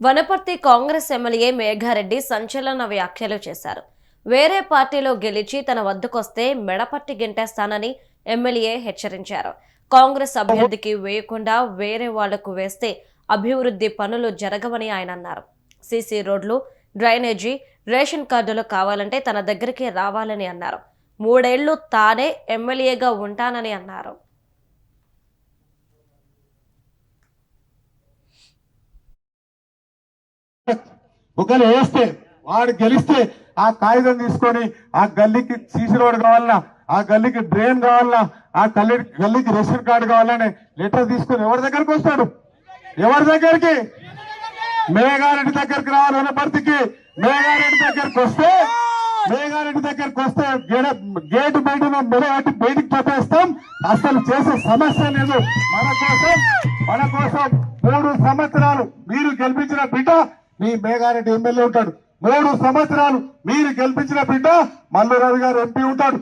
Wanaparthy Congress MLA Megha Reddy సంచలన వ్యాఖ్యలు చేశారు. వేరే పార్టీలో గెలిచి తన వద్దకొస్తే మెడపట్టి గెంటేస్తానని ఎమ్మెల్యే హెచ్చరించారు. కాంగ్రెస్ అభ్యర్థికి వేయకుండా వేరే వాళ్ళకు వేస్తే అభివృద్ధి పనులు జరగవని ఆయన అన్నారు. సీసీ రోడ్లు డ్రైనేజీ రేషన్ కార్డులు కావాలంటే తన దగ్గరికి రావాలని అన్నారు. మూడేళ్ళు తానే ఎమ్మెల్యేగా ఉంటానని అన్నారు. బుగ్గలు వేస్తే వాడు గెలిస్తే ఆ కాగితం తీసుకొని ఆ గల్లీకి సీసీ రోడ్ కావాలన్నా ఆ గల్లీకి డ్రైన్ కావాలన్నా ఆ గల్లీ గల్లీకి రేషన్ కార్డు కావాలని లెటర్ తీసుకొని ఎవరి దగ్గరికి వస్తాడు? ఎవరి దగ్గరికి? మేఘారెడ్డి దగ్గరికి రావాలి వనపర్తికి మేఘారెడ్డి దగ్గరికి వస్తే మేఘారెడ్డి దగ్గరికి వస్తే గేడ గేటు బయట మెడబట్టి బయటికి పట్టేస్తాం అసలు చేసే సమస్య లేదు. మన కోసం మన కోసం మూడు సంవత్సరాలు మీరు గెలిపించిన బిడ్డ మీ మేఘారెడ్డి ఎమ్మెల్యే ఉంటాడు. మూడు సంవత్సరాలు మీరు గెలిపించిన బిడ్డ మల్లు రవి గారు ఎంపీ ఉంటాడు.